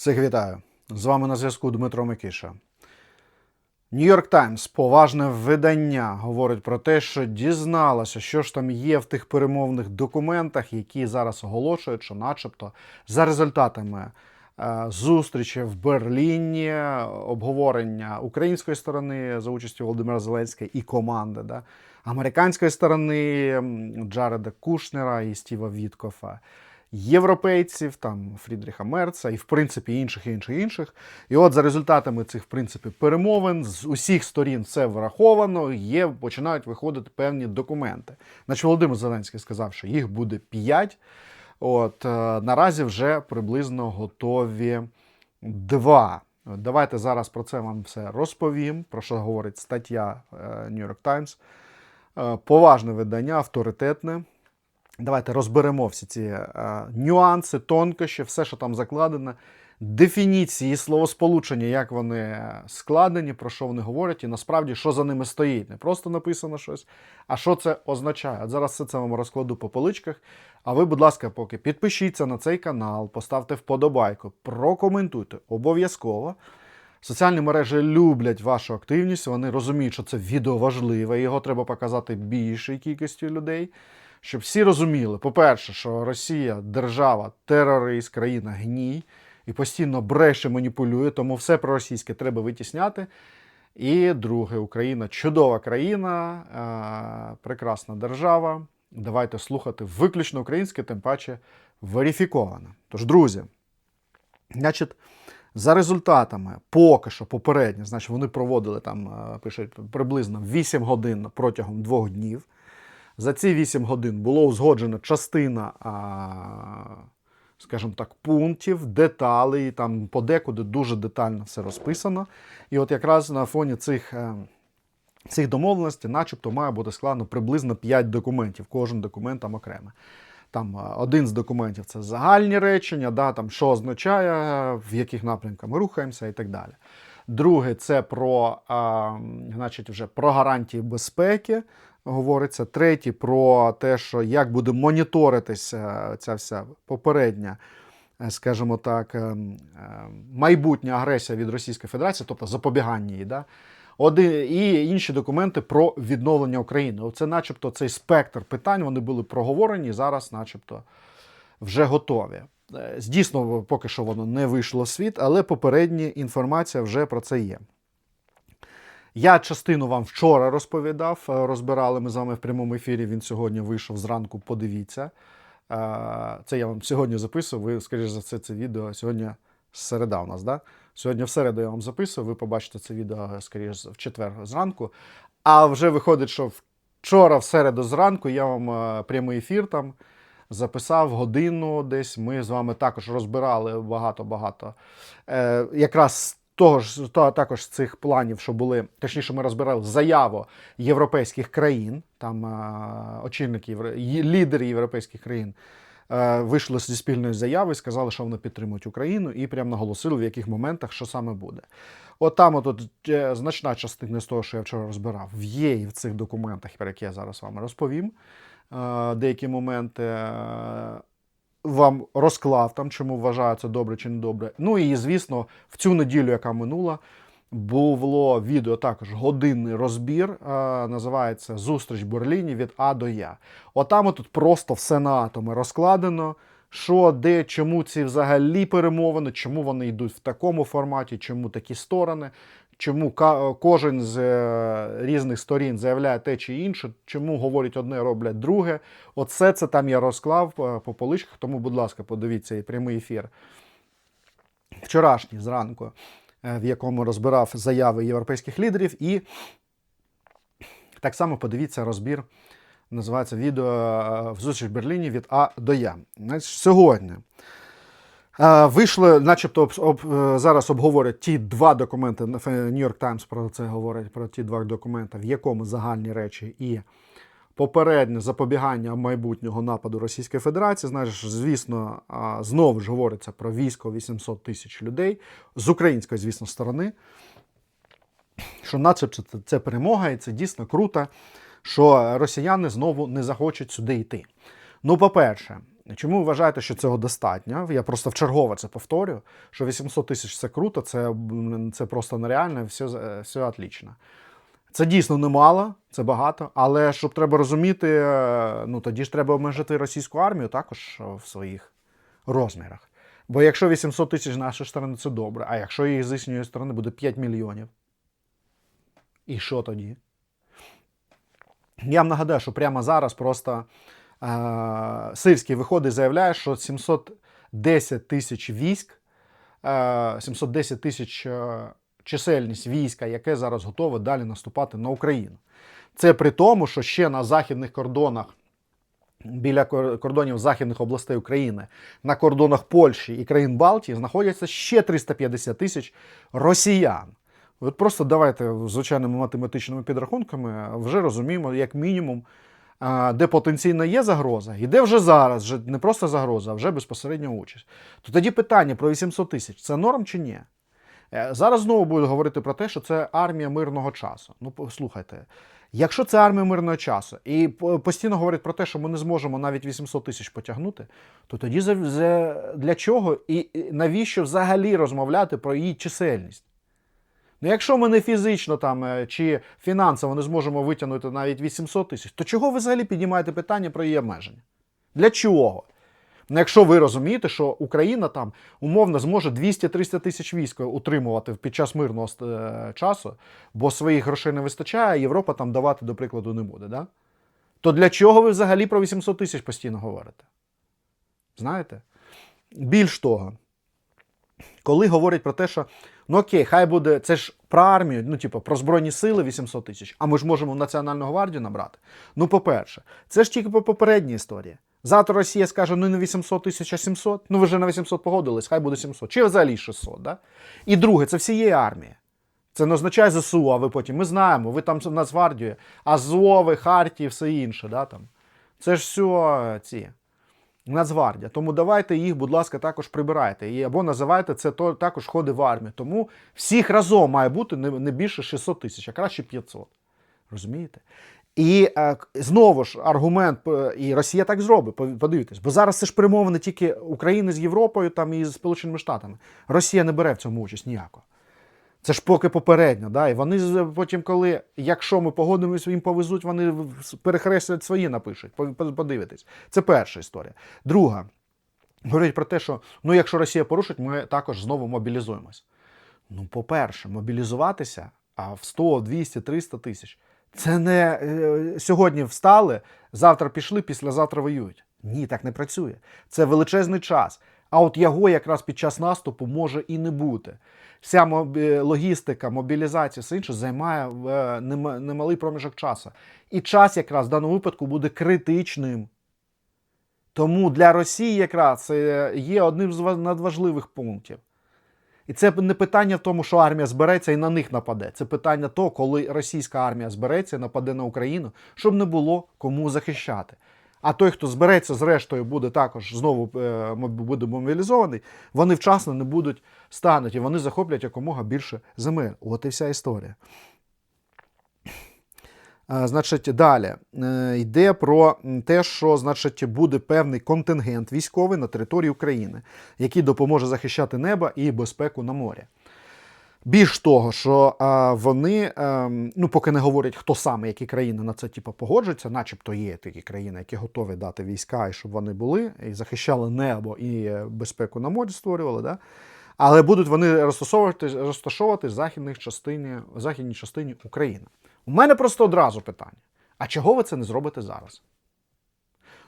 Всіх вітаю! З вами на зв'язку Дмитро Микиша. Нью-Йорк Таймс, поважне видання, говорить про те, що дізналося, що ж там є в тих перемовних документах, які зараз оголошують, що, начебто, за результатами е, зустрічі в Берліні, обговорення української сторони за участю Володимира Зеленського і команди, да, американської сторони Джареда Кушнера і Стіва Віткофа європейців, там Фрідріха Мерца і, в принципі, інших, інших, інших. І от за результатами цих, в принципі, перемовин з усіх сторін все враховано, є, починають виходити певні документи. Значить, Володимир Зеленський сказав, що їх буде п'ять. От е, наразі вже приблизно готові два. Давайте зараз про це вам все розповім, про що говорить стаття е, New York Times. Е, Поважне видання, авторитетне. Давайте розберемо всі ці е, нюанси, тонкощі, все, що там закладено, дефініції, словосполучення, як вони складені, про що вони говорять, і насправді, що за ними стоїть. Не просто написано щось, а що це означає. От зараз все це вам розкладу по поличках. А ви, будь ласка, поки підпишіться на цей канал, поставте вподобайку, прокоментуйте обов'язково. Соціальні мережі люблять вашу активність, вони розуміють, що це відео важливе, його треба показати більшій кількості людей, щоб всі розуміли, по-перше, що Росія держава, терорист, країна гній і постійно бреше, маніпулює, тому все проросійське треба витісняти. І друге, Україна чудова країна, прекрасна держава. Давайте слухати виключно українське, тим паче верифіковане. Тож, друзі, значить, за результатами, поки що попередньо, значить, вони проводили там, е, пишуть, приблизно 8 годин протягом двох днів. За ці 8 годин було узгоджено частина, скажімо так, пунктів, деталей, там подекуди дуже детально все розписано. І от якраз на фоні цих, е, цих домовленостей, начебто, має бути складно приблизно 5 документів, кожен документ там окремо. Там е, один з документів це загальні речення, да, там, що означає, в яких напрямках ми рухаємося і так далі. Друге, це про, а, значить, вже про гарантії безпеки говориться. Третє, про те, що як буде моніторитися ця вся попередня, е, скажімо так, ем, ем, майбутня агресія від Російської Федерації, тобто запобігання її. Да? Один, і інші документи про відновлення України. Оце, начебто, цей спектр питань вони були проговорені, зараз, начебто, вже готові. Е, Дійсно, поки що воно не вийшло в світ, але попередня інформація вже про це є. Я частину вам вчора розповідав, е, розбирали ми з вами в прямому ефірі. Він сьогодні вийшов зранку. Подивіться. Е, Це я вам сьогодні записую. Ви, скоріш за все, це відео сьогодні середа у нас, да? Сьогодні в середу я вам записую. Ви побачите це відео, скоріш в четвер зранку. А вже виходить, що вчора, в середу зранку, я вам е, прямий ефір там записав годину десь. Ми з вами також розбирали багато-багато. Е, якраз того ж то, також з цих планів, що були, точніше, ми розбирали заяву європейських країн, там е, очільники, лідери європейських країн. е, Вийшли зі спільної заяви, сказали, що вони підтримують Україну, і прямо наголосили, в яких моментах що саме буде. От там от, е, значна частина з того, що я вчора розбирав, є і в цих документах, про які я зараз вам розповім. Е, Деякі моменти вам розклав там, чому вважаю це добре чи не добре. Ну і звісно, в цю неділю, яка минула, було відео також годинний розбір. е, називається Зустріч в Берліні від А до Я. Отам отут просто все на атоми розкладено. Що, де, чому ці взагалі перемовини, чому вони йдуть в такому форматі, чому такі сторони, чому кожен з е, різних сторін заявляє те чи інше, чому говорять одне, роблять друге. Оце це там я розклав е, по поличках, тому, будь ласка, подивіться і прямий ефір вчорашній зранку, е, в якому розбирав заяви європейських лідерів, і так само подивіться розбір. Називається відео в зустріч в Берліні від А до Я. Сьогодні вийшли, начебто, об, е, зараз обговорять ті два документи. New York Times про це говорить, про ті два документи, в якому загальні речі і попереднє запобігання майбутнього нападу Російської Федерації. Знаєш, звісно, знову ж говориться про військо 800 тисяч людей з української, звісно, сторони. Що, начебто, це- це перемога, і це дійсно круто, що росіяни знову не захочуть сюди йти. Ну, по-перше, Чому ви вважаєте, що цього достатньо? Я просто вчергове це повторю, що 800 тисяч це круто, це, це просто нереально, все, все отлично. Це дійсно немало, це багато, але щоб треба розуміти, е, ну тоді ж треба обмежити російську армію також е, в своїх розмірах. Бо якщо 800 тисяч з нашої сторони, це добре, а якщо їх з їхньої сторони буде 5 мільйонів, і що тоді? Я вам нагадаю, що прямо зараз просто е, Сирський виходить і заявляє, що 710 тисяч військ, е, 710 тисяч чисельність війська, яке зараз готове далі наступати на Україну. Це при тому, що ще на західних кордонах, біля кордонів західних областей України, на кордонах Польщі і країн Балтії знаходяться ще 350 тисяч росіян. От просто давайте звичайними математичними підрахунками вже розуміємо, як мінімум, де потенційно є загроза, і де вже зараз, вже не просто загроза, а вже безпосередня участь. То тоді питання про 800 тисяч це норм чи ні? Е, Зараз знову будуть говорити про те, що це армія мирного часу. Ну, послухайте, якщо це армія мирного часу, і постійно говорять про те, що ми не зможемо навіть 800 тисяч потягнути, то тоді для чого і навіщо взагалі розмовляти про її чисельність? Ну, якщо ми не фізично там е, чи фінансово не зможемо витягнути навіть 800 тисяч, то чого ви взагалі піднімаєте питання про її обмеження? Для чого? Ну, якщо ви розумієте, що Україна там умовно зможе 200-300 тисяч військ утримувати під час мирного е, часу, бо своїх грошей не вистачає, а Європа там давати, до прикладу, не буде, да? то для чого ви взагалі про 800 тисяч постійно говорите? Знаєте? Більш того, коли говорять про те, що ну окей, хай буде, це ж про армію, ну, типу, про Збройні сили 800 тисяч, а ми ж можемо в Національну гвардію набрати. Ну, по-перше, це ж тільки по попередній історії. Завтра Росія скаже, ну не 800 тисяч, а 700. Ну ви вже на 800 погодились, хай буде 700. Чи взагалі 600, да? І друге, це всієї армії. Це не означає ЗСУ, а ви потім. Ми знаємо, ви там Нацгвардію, Азови, Хартії, все інше. Да, там. Це ж все ці. Нацгвардія. Тому давайте їх, будь ласка, також прибирайте. І або називайте це то, також ходи в армію. Тому всіх разом має бути не, більше 600 тисяч, а краще 500. Розумієте? І е, знову ж аргумент, е, і Росія так зробить, подивитесь, бо зараз це ж перемовини тільки України з Європою там, і з Сполученими Штатами. Росія не бере в цьому участь ніяко. Це ж поки попередньо, да? і вони потім, коли, якщо ми погодимося, їм повезуть, вони перехреслять свої напишуть. По- по- Подивитись. Це перша історія. Друга. Говорять про те, що ну, якщо Росія порушить, ми також знову мобілізуємось. Ну, по-перше, мобілізуватися а в 100, 200, 300 тисяч. Це не е, сьогодні встали, завтра пішли, післязавтра воюють. Ні, так не працює. Це величезний час. А от його якраз під час наступу може і не бути. Вся логістика, мобілізація, все інше займає е, немалий проміжок часу. І час якраз в даному випадку буде критичним. Тому для Росії якраз це є одним з надважливих пунктів. І це не питання в тому, що армія збереться і на них нападе. Це питання того, коли російська армія збереться і нападе на Україну, щоб не було кому захищати. А той, хто збереться, зрештою, буде також знову е, буде мобілізований, вони вчасно не будуть стануть, і вони захоплять якомога більше земель. От і вся історія. Значить, далі е, йде про те, що значить, буде певний контингент військовий на території України, який допоможе захищати небо і безпеку на морі. Більш того, що а, вони, ем, ну поки не говорять, хто саме, які країни на це типу, погоджуються, начебто є такі країни, які готові дати війська, і щоб вони були, і захищали небо і е, безпеку на морі створювали. Да? Але будуть вони розташовуватись в західних частині, західній частині України. У мене просто одразу питання: а чого ви це не зробите зараз?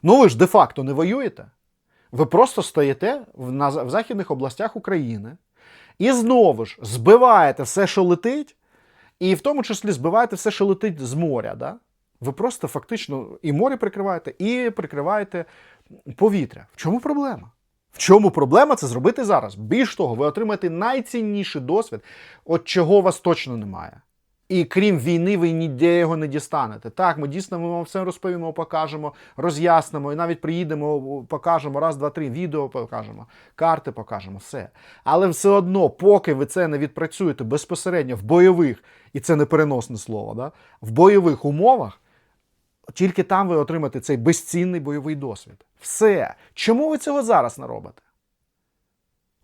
Ну ви ж де-факто не воюєте. Ви просто стоїте в, на, в західних областях України і знову ж збиваєте все, що летить, і в тому числі збиваєте все, що летить з моря. Да? Ви просто фактично і море прикриваєте, і прикриваєте повітря. В чому проблема? В чому проблема це зробити зараз? Більш того, ви отримаєте найцінніший досвід, от чого у вас точно немає. І крім війни, ви ніде його не дістанете. Так, ми дійсно ми вам все розповімо, покажемо, роз'яснимо, і навіть приїдемо, покажемо раз, два, три, відео покажемо, карти покажемо, все. Але все одно, поки ви це не відпрацюєте безпосередньо в бойових, і це не переносне слово, да, в бойових умовах, Тільки там ви отримаєте цей безцінний бойовий досвід. Все. Чому ви цього зараз не робите?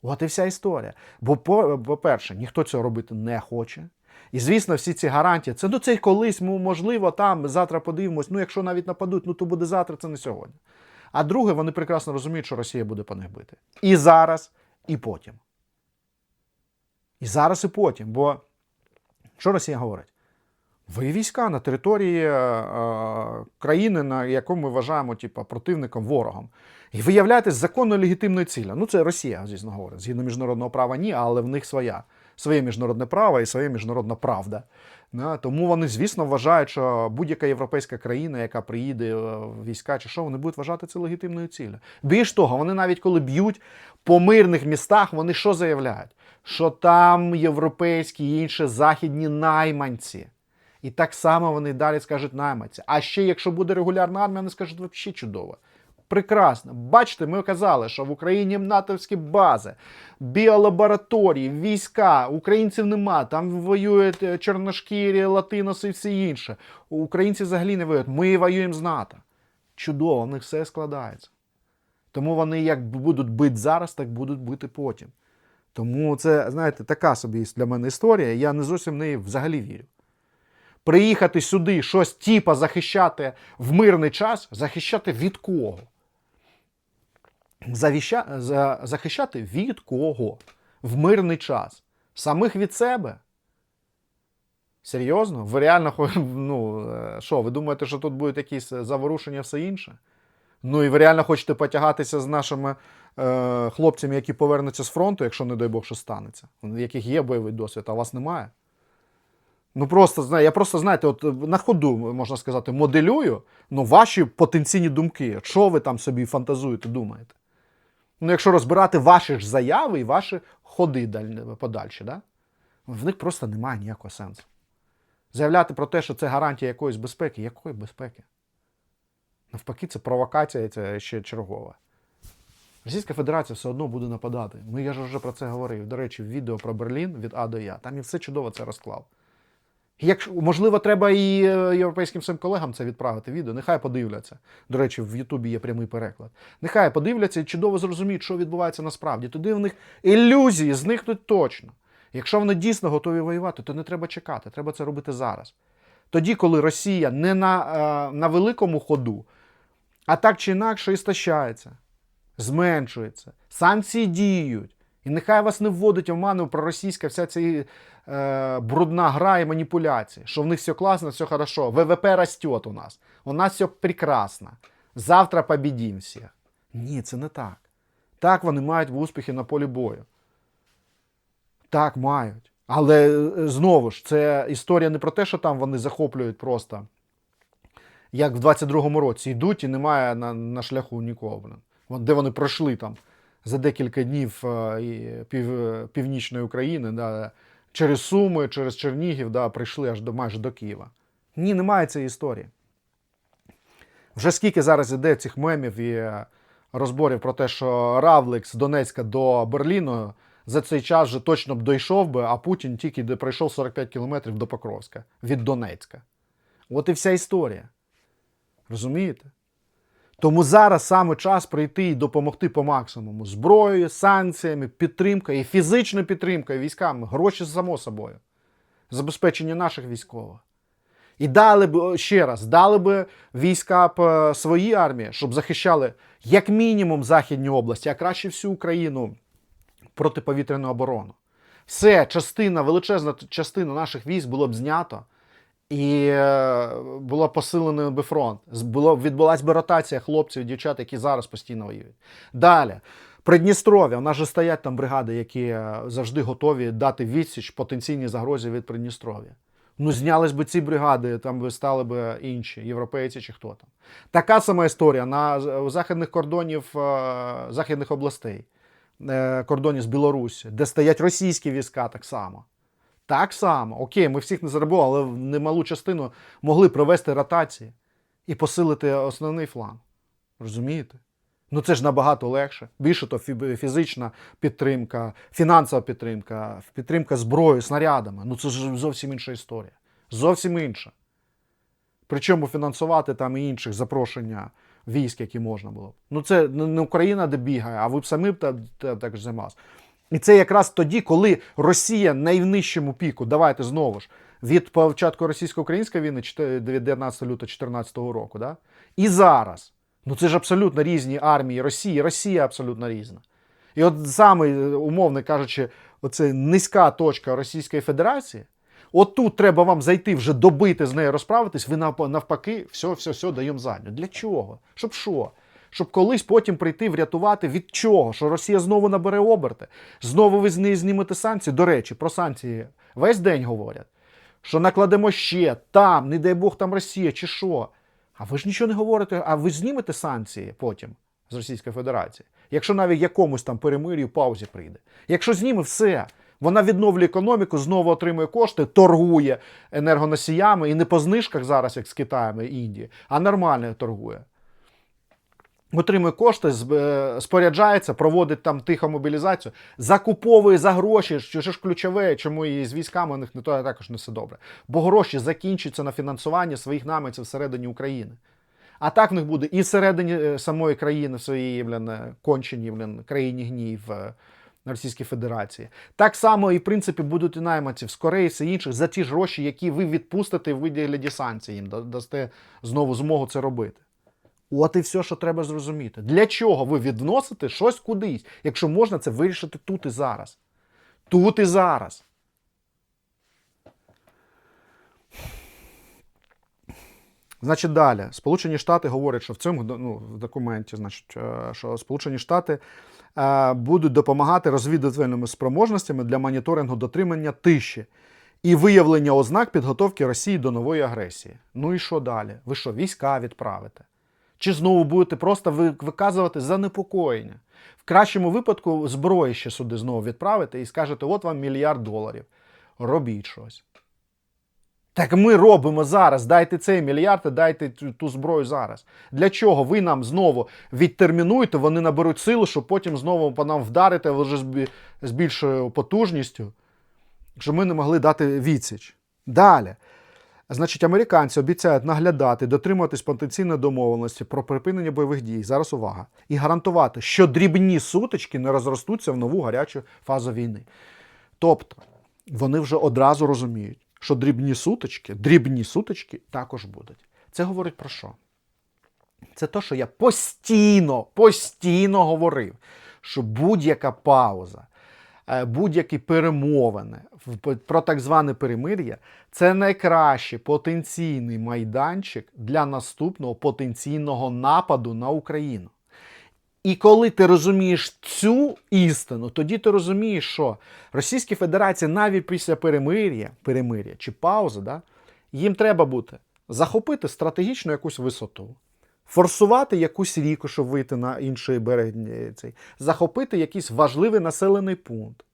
От і вся історія. Бо, по- по-перше, ніхто цього робити не хоче. І звісно, всі ці гарантії, це ну це колись, можливо, там завтра подивимось. Ну, якщо навіть нападуть, ну то буде завтра, це не сьогодні. А друге, вони прекрасно розуміють, що Росія буде по них бити. І зараз, і потім. І зараз, і потім. Бо що Росія говорить? Ви війська на території е, е, країни, на яку ми вважаємо типу, противником, ворогом. І ви являєтесь законно легітимною ціллю. Ну, це Росія, звісно, говорить. Згідно міжнародного права, ні, але в них своя. Своє міжнародне право і своя міжнародна правда. Тому вони, звісно, вважають, що будь-яка європейська країна, яка приїде е, війська чи що, вони будуть вважати це легітимною ціллю. Більш того, вони навіть коли б'ють по мирних містах, вони що заявляють? Що там європейські і інші західні найманці. І так само вони далі скажуть найманці. А ще, якщо буде регулярна армія, вони скажуть взагалі чудово. Прекрасно. Бачите, ми казали, що в Україні натовські бази, біолабораторії, війська, українців нема, там воюють е, чорношкірі, латиноси і все інше. Українці взагалі не воюють. Ми воюємо з НАТО. Чудово, в них все складається. Тому вони як будуть бити зараз, так будуть бити потім. Тому це, знаєте, така собі для мене історія. Я не зовсім в неї взагалі вірю. Приїхати сюди, щось типа захищати в мирний час, захищати від кого? Завіща... за- Захищати від кого? В мирний час. Самих від себе? Серйозно? Ви реально ну, е, що, ви думаєте, що тут будуть якісь заворушення, все інше? Ну і ви реально хочете потягатися з нашими е, хлопцями, які повернуться з фронту, якщо, не дай Бог, що станеться, в яких є бойовий досвід, а у вас немає? Ну просто знаю, я просто знаєте, от на ходу можна сказати, моделюю ну, ваші потенційні думки. Що ви там собі фантазуєте, думаєте? Ну, якщо розбирати ваші ж заяви і ваші ходи даль- подальші, да? в них просто немає ніякого сенсу. Заявляти про те, що це гарантія якоїсь безпеки, якої безпеки? Навпаки, це провокація, це ще чергова. Російська Федерація все одно буде нападати. Ну я ж вже про це говорив. До речі, в відео про Берлін від А до Я. Там я все чудово це розклав. Якщо, можливо, треба і е, європейським своїм колегам це відправити відео, нехай подивляться. До речі, в Ютубі є прямий переклад. Нехай подивляться і чудово зрозуміють, що відбувається насправді. Тоді в них ілюзії зникнуть точно. Якщо вони дійсно готові воювати, то не треба чекати, треба це робити зараз. Тоді, коли Росія не на, е, на великому ходу, а так чи інакше істощається, зменшується, санкції діють. І нехай вас не вводить в оману проросійська вся ця е, брудна гра і маніпуляції, що в них все класно, все хорошо. ВВП росте у нас. У нас все прекрасно. Завтра побідім. Ні, це не так. Так вони мають успіхи на полі бою. Так, мають. Але е, знову ж, це історія не про те, що там вони захоплюють просто, як в 22-му році йдуть і немає на, на шляху нікого. Де вони пройшли там за декілька днів е, пів, північної України, да, через Суми, через Чернігів, да, прийшли аж до майже до Києва. Ні, немає цієї історії. Вже скільки зараз іде цих мемів і е, розборів про те, що Равлик з Донецька до Берліну за цей час вже точно б дійшов би, а Путін тільки пройшов 45 кілометрів до Покровська від Донецька. От і вся історія. Розумієте? Тому зараз саме час прийти і допомогти по максимуму зброєю, санкціями, підтримкою і фізичною підтримкою військами, гроші само собою, забезпечення наших військових. І дали б ще раз, дали б війська б е, свої армії, щоб захищали як мінімум Західні області, а краще всю Україну протиповітряну оборону. Все, частина, величезна частина наших військ було б знято, і е, було посилено би фронт. Було, відбулась би ротація хлопців і дівчат, які зараз постійно воюють. Далі. Придністров'я, у нас же стоять там бригади, які е, завжди готові дати відсіч потенційній загрозі від Придністров'я. Ну, знялись би ці бригади, там би стали б інші, європейці чи хто там. Така сама історія на західних кордонів е, західних областей, кордонів з Білорусі, де стоять російські війська так само. Так само, окей, ми всіх не зарабували, але немалу частину могли провести ротації і посилити основний фланг. Розумієте? Ну це ж набагато легше. Більше то фізична підтримка, фінансова підтримка, підтримка зброєю, снарядами. Ну це ж зовсім інша історія. Зовсім інша. Причому фінансувати там і інших запрошення військ, які можна було. Ну це не Україна, де бігає, а ви б самі б та, та, так займалися. І це якраз тоді, коли Росія на найнижчому піку, давайте знову ж, від початку російсько-української війни, 19 лютого 2014 року, да? і зараз. Ну це ж абсолютно різні армії Росії, Росія абсолютно різна. І от саме, е, умовно кажучи, оце низька точка Російської Федерації. От тут треба вам зайти вже добити з нею розправитись, ви навпаки, все, все, все, даємо задню. Для чого? Щоб що? Щоб колись потім прийти врятувати від чого? Що Росія знову набере оберти, знову ви знімете санкції. До речі, про санкції весь день говорять. Що накладемо ще там, не дай Бог там Росія чи що. А ви ж нічого не говорите, а ви знімете санкції потім з Російської Федерації. Якщо навіть якомусь там перемир'ю паузі прийде. Якщо зніме все, вона відновлює економіку, знову отримує кошти, торгує енергоносіями і не по знижках зараз, як з Китаєм і Індією, а нормально торгує. Отримує кошти, е, споряджається, проводить там тиху мобілізацію, закуповує за гроші, що ж ключове, чому і з військами у них не то також не все добре. Бо гроші закінчуються на фінансування своїх наміців всередині України. А так в них буде і всередині е, самої країни, в своїй блін, е, конченій блін, країні гнів Російській Федерації. Так само і в принципі будуть і найманців з Кореї і інших за ті ж гроші, які ви відпустите в вигляді санкцій, їм дасте знову змогу це робити. От і все, що треба зрозуміти. Для чого ви відносите щось кудись, якщо можна це вирішити тут і зараз. Тут і зараз. Значить, далі. Сполучені Штати говорять, що в цьому ну, в документі, значить, е, що Сполучені Штати е, будуть допомагати розвідувальними спроможностями для моніторингу дотримання тиші і виявлення ознак підготовки Росії до нової агресії. Ну і що далі? Ви що, війська відправите? Чи знову будете просто виказувати занепокоєння? В кращому випадку зброї ще сюди знову відправите і скажете, от вам мільярд доларів. Робіть щось. Так ми робимо зараз. Дайте цей мільярд, і дайте ту, зброю зараз. Для чого ви нам знову відтермінуєте, вони наберуть силу, щоб потім знову по нам вдарити вже з більшою потужністю, щоб ми не могли дати відсіч. Далі. Значить, американці обіцяють наглядати, дотримуватись потенційної домовленості про припинення бойових дій. Зараз увага. І гарантувати, що дрібні сутички не розростуться в нову гарячу фазу війни. Тобто, вони вже одразу розуміють, що дрібні сутички, дрібні сутички також будуть. Це говорить про що? Це те, що я постійно, постійно говорив, що будь-яка пауза, будь-які перемовини про так зване перемир'я це найкращий потенційний майданчик для наступного потенційного нападу на Україну. І коли ти розумієш цю істину, тоді ти розумієш, що Російській Федерації навіть після перемир'я, перемир'я чи паузи, да, їм треба бути захопити стратегічну якусь висоту, форсувати якусь ріку, щоб вийти на інший берег е, цей, захопити якийсь важливий населений пункт.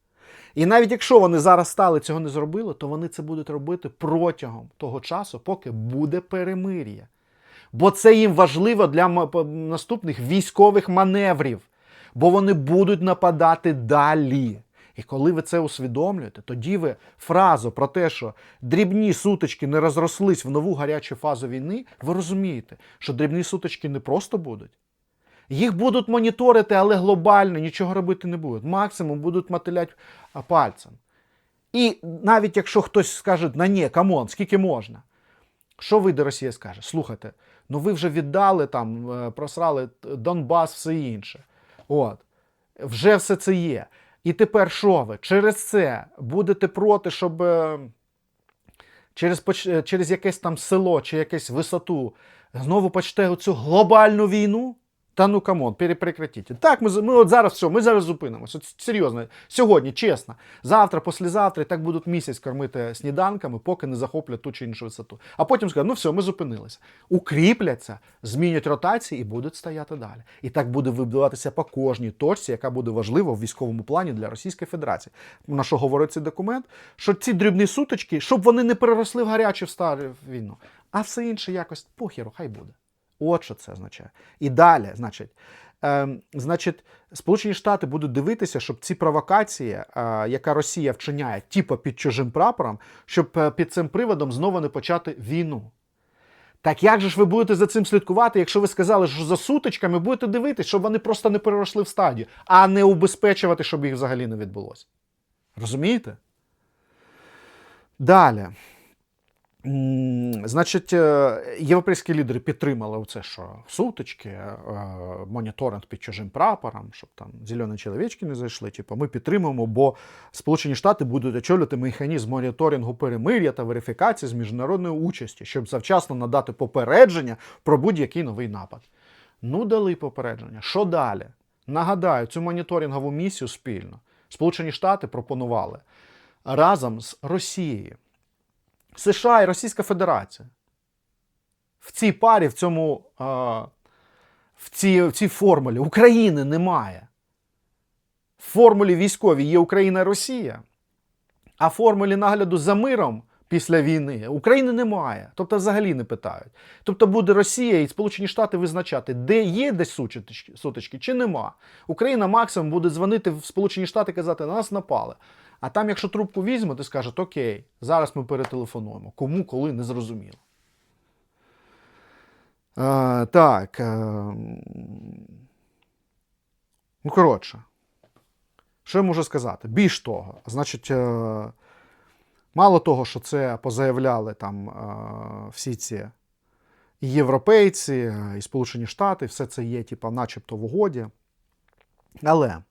І навіть якщо вони зараз стали цього не зробили, то вони це будуть робити протягом того часу, поки буде перемир'я. Бо це їм важливо для наступних військових маневрів, бо вони будуть нападати далі. І коли ви це усвідомлюєте, тоді ви фразу про те, що дрібні сутички не розрослись в нову гарячу фазу війни, ви розумієте, що дрібні сутички не просто будуть. Їх будуть моніторити, але глобально нічого робити не будуть. Максимум будуть мотилять пальцем. І навіть якщо хтось скаже, на ні, камон, скільки можна? Що вийде Росія скаже? Слухайте, ну ви вже віддали там, е, просрали Донбас, все інше. От. Вже все це є. І тепер що ви? Через це будете проти, щоб е, через, е, через якесь там село чи якесь висоту знову почте оцю глобальну війну? Та ну камон, перепрекратіть. Так, ми, ми от зараз все, ми зараз зупинимося. Серйозно, сьогодні, чесно. Завтра, післязавтра так будуть місяць кормити сніданками, поки не захоплять ту чи іншу висоту. А потім скажуть, ну все, ми зупинилися. Укріпляться, змінять ротації і будуть стояти далі. І так буде вибудуватися по кожній точці, яка буде важлива в військовому плані для Російської Федерації. На що говорить цей документ? Що ці дрібні сутички, щоб вони не переросли в гарячу в стару війну, а все інше якось похеру, хай буде. От що це означає. І далі, значить, е, значить, Сполучені Штати будуть дивитися, щоб ці провокації, е, яка Росія вчиняє, типу під чужим прапором, щоб е, під цим приводом знову не почати війну. Так як же ж ви будете за цим слідкувати, якщо ви сказали, що за сутичками будете дивитись, щоб вони просто не переросли в стадію, а не убезпечувати, щоб їх взагалі не відбулося? Розумієте? Далі. Значить, е, європейські лідери підтримали оце, що сутички, е, моніторинг під чужим прапором, щоб там зелені чоловічки не зайшли. Типу, ми підтримуємо, бо Сполучені Штати будуть очолювати механізм моніторингу перемир'я та верифікації з міжнародної участі, щоб завчасно надати попередження про будь-який новий напад. Ну, дали попередження. Що далі? Нагадаю, цю моніторингову місію спільно Сполучені Штати пропонували разом з Росією. США і Російська Федерація. В цій парі, в цьому в, цій, в цій формулі України немає. В формулі військовій є Україна і Росія, а в формулі нагляду за миром після війни України немає. Тобто взагалі не питають. Тобто буде Росія і Сполучені Штати визначати, де є десь сутички, чи нема. Україна максимум буде дзвонити в Сполучені Штати і казати, на нас напали. А там, якщо трубку візьмуть і скажуть, окей, зараз ми перетелефонуємо. Кому, коли, не зрозуміло. А, так. А... Ну, коротше. Що я можу сказати? Більш того, значить, е, мало того, що це позаявляли там е, всі ці і європейці, е, і Сполучені Штати, все це є, типу, начебто в угоді. Але.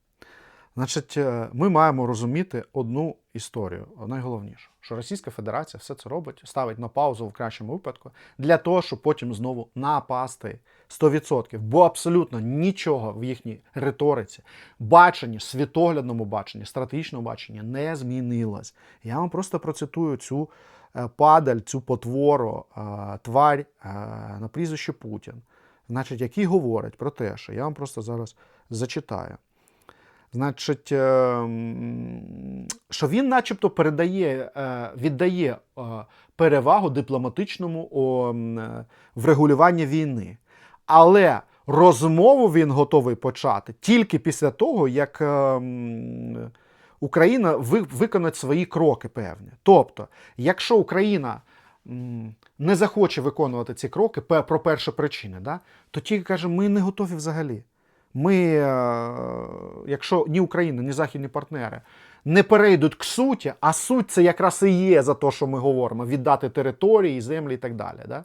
Значить, е, ми маємо розуміти одну історію, найголовніше, що Російська Федерація все це робить, ставить на паузу в кращому випадку для того, щоб потім знову напасти 100%. Бо абсолютно нічого в їхній риториці, баченні, світоглядному баченні, стратегічному баченні не змінилось. Я вам просто процитую цю е, падаль, цю потвору, е, тварь на прізвище Путін, значить, який говорить про те, що я вам просто зараз зачитаю. Значить, що він, начебто, передає, е, віддає е, перевагу дипломатичному е, врегулюванні війни. Але розмову він готовий почати тільки після того, як Україна виконає свої кроки певні. Тобто, якщо Україна не захоче виконувати ці кроки про перші причини, да, то тільки каже, ми не готові взагалі. Ми, е, якщо ні Україна, ні західні партнери не перейдуть к суті, а суть це якраз і є за те, що ми говоримо: віддати території, землі і так далі. Да?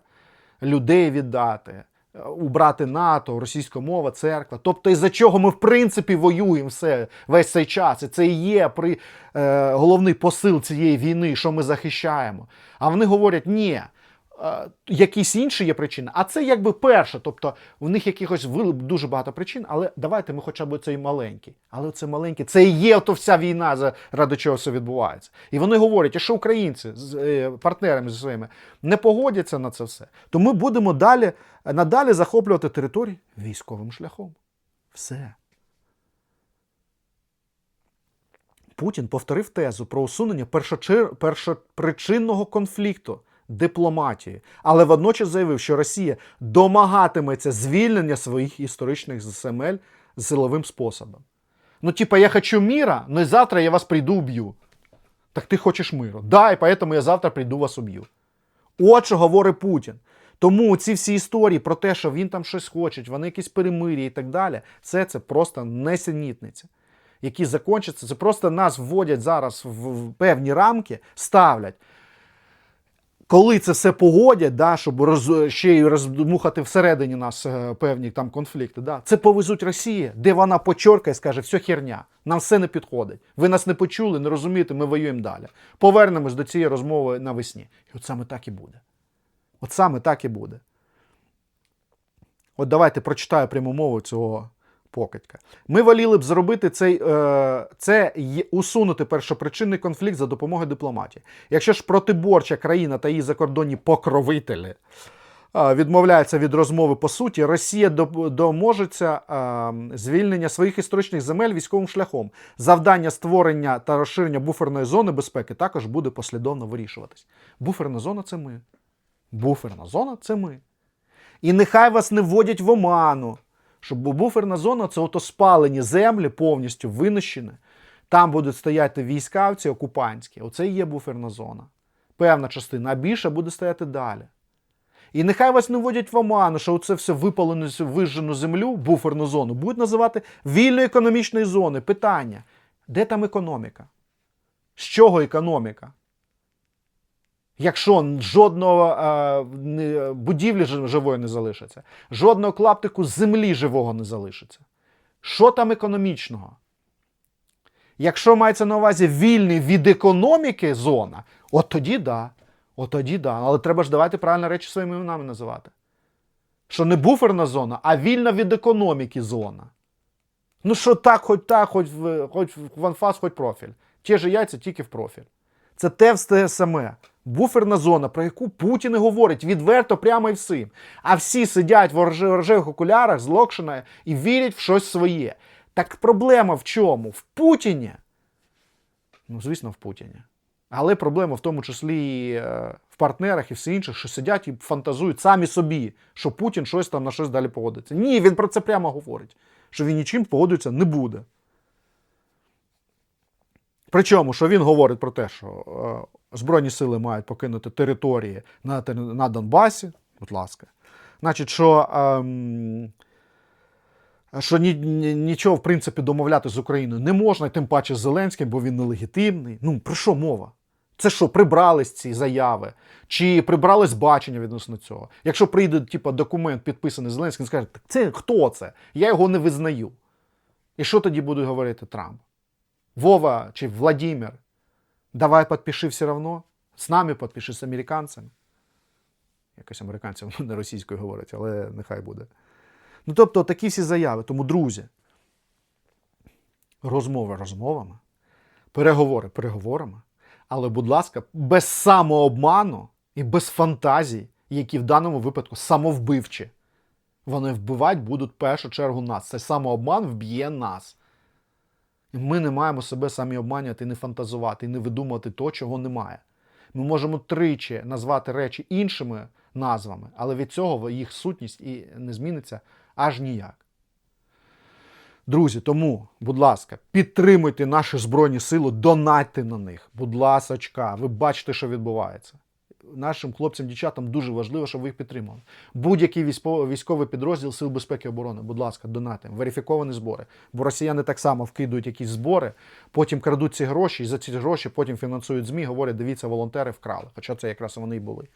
Людей віддати, е, убрати НАТО, російська мова, церква. Тобто, із за чого ми в принципі воюємо все весь цей час. І це і є при, е, головний посил цієї війни, що ми захищаємо. А вони говорять, ні. Е, якісь інші є причини, а це якби перше. Тобто в них якихось дуже багато причин, але давайте ми хоча б цей маленький. Але це маленький, це і є то вся війна, ради чого все відбувається. І вони говорять, якщо українці з е, партнерами зі своїми не погодяться на це все, то ми будемо далі надалі захоплювати території військовим шляхом. Все. Путін повторив тезу про усунення першопричинного конфлікту дипломатії, але водночас заявив, що Росія домагатиметься звільнення своїх історичних земель силовим способом. Ну, типа, я хочу міра, но завтра я вас прийду уб'ю. Так ти хочеш миру. Да, і поэтому я завтра прийду вас уб'ю. От що говорить Путін. Тому ці всі історії про те, що він там щось хоче, вони якісь перемир'я і так далі, це це просто несенітниця. Які закінчаться, це просто нас вводять зараз в певні рамки, ставлять коли це все погодять, да, щоб роз, ще й роздмухати всередині нас е, певні там конфлікти, да, це повезуть Росії, де вона почоркає і скаже, все херня, нам все не підходить. Ви нас не почули, не розумієте, ми воюємо далі. Повернемось до цієї розмови навесні. І от саме так і буде. От саме так і буде. От давайте прочитаю пряму мову цього покидька. Ми воліли б зробити цей, е, це усунути першопричинний конфлікт за допомогою дипломатії. Якщо ж протиборча країна та її закордонні покровителі е, відмовляються від розмови по суті, Росія доможеться е, звільнення своїх історичних земель військовим шляхом. Завдання створення та розширення буферної зони безпеки також буде послідовно вирішуватись. Буферна зона це ми. Буферна зона це ми. І нехай вас не вводять в оману щоб буферна зона це ото спалені землі повністю винищені. Там будуть стояти війська ці окупантські. Оце і є буферна зона. Певна частина, а більше буде стояти далі. І нехай вас не вводять в оману, що це все випалену цю вижжену землю, буферну зону, будуть називати вільною економічною зоною. Питання: де там економіка? З чого економіка? Якщо жодного е, будівлі живої не залишиться, жодного клаптику землі живого не залишиться. Що там економічного? Якщо мається на увазі вільний від економіки зона, от тоді да. От тоді да. Але треба ж давати правильно речі своїми іменами називати. Що не буферна зона, а вільна від економіки зона. Ну що так, хоч так, хоч в, хоч в анфас, хоч профіль. Ті ж яйця тільки в профіль. Це те все саме. Буферна зона, про яку Путін і говорить відверто, прямо і всім. А всі сидять в рожевих окулярах з Локшина і вірять в щось своє. Так проблема в чому? В Путіні. Ну, звісно, в Путіні. Але проблема в тому числі і е, в партнерах і всі інших, що сидять і фантазують самі собі, що Путін щось там на щось далі погодиться. Ні, він про це прямо говорить, що він нічим погодитися не буде. Причому, що він говорить про те, що е, Збройні сили мають покинути території на, на Донбасі, будь ласка. Значить, що, ем, що ні, ні- нічого, в принципі, домовляти з Україною не можна, тим паче з Зеленським, бо він нелегітимний. Ну, про що мова? Це що, прибрались ці заяви? Чи прибрались бачення відносно цього? Якщо прийде типу, документ, підписаний Зеленським, скаже, так це хто це? Я його не визнаю. І що тоді буде говорити Трамп? Вова чи Владимир, давай підпиши все равно. З нами підпиши з американцями. Якось американцям не російською говорять, але нехай буде. Ну, тобто, такі всі заяви. Тому, друзі, розмови розмовами, переговори переговорами, але, будь ласка, без самообману і без фантазій, які в даному випадку самовбивчі. Вони вбивати будуть в першу чергу нас. Це самообман вб'є нас. Ми не маємо себе самі обманювати, не фантазувати, не видумувати того, чого немає. Ми можемо тричі назвати речі іншими назвами, але від цього їх сутність і не зміниться аж ніяк. Друзі, тому, будь ласка, підтримуйте наші Збройні Сили, донатьте на них. Будь ласочка, ви бачите, що відбувається. Нашим хлопцям, дівчатам дуже важливо, щоб ви їх підтримали. Будь-який військо- військовий підрозділ Сил безпеки і оборони, будь ласка, донатимо. Верифіковані збори. Бо росіяни так само вкидують якісь збори, потім крадуть ці гроші, і за ці гроші потім фінансують ЗМІ, говорять, дивіться, волонтери вкрали. Хоча це якраз вони і були.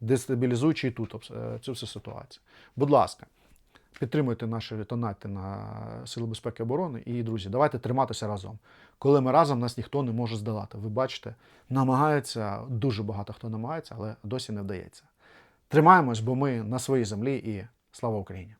Дестабілізуючи і тут е, цю всю ситуацію. Будь ласка, підтримуйте наші донати на Сили безпеки і оборони. І, друзі, давайте триматися разом. Коли ми разом, нас ніхто не може здолати. Ви бачите, намагаються, дуже багато хто намагається, але досі не вдається. Тримаємось, бо ми на своїй землі і слава Україні!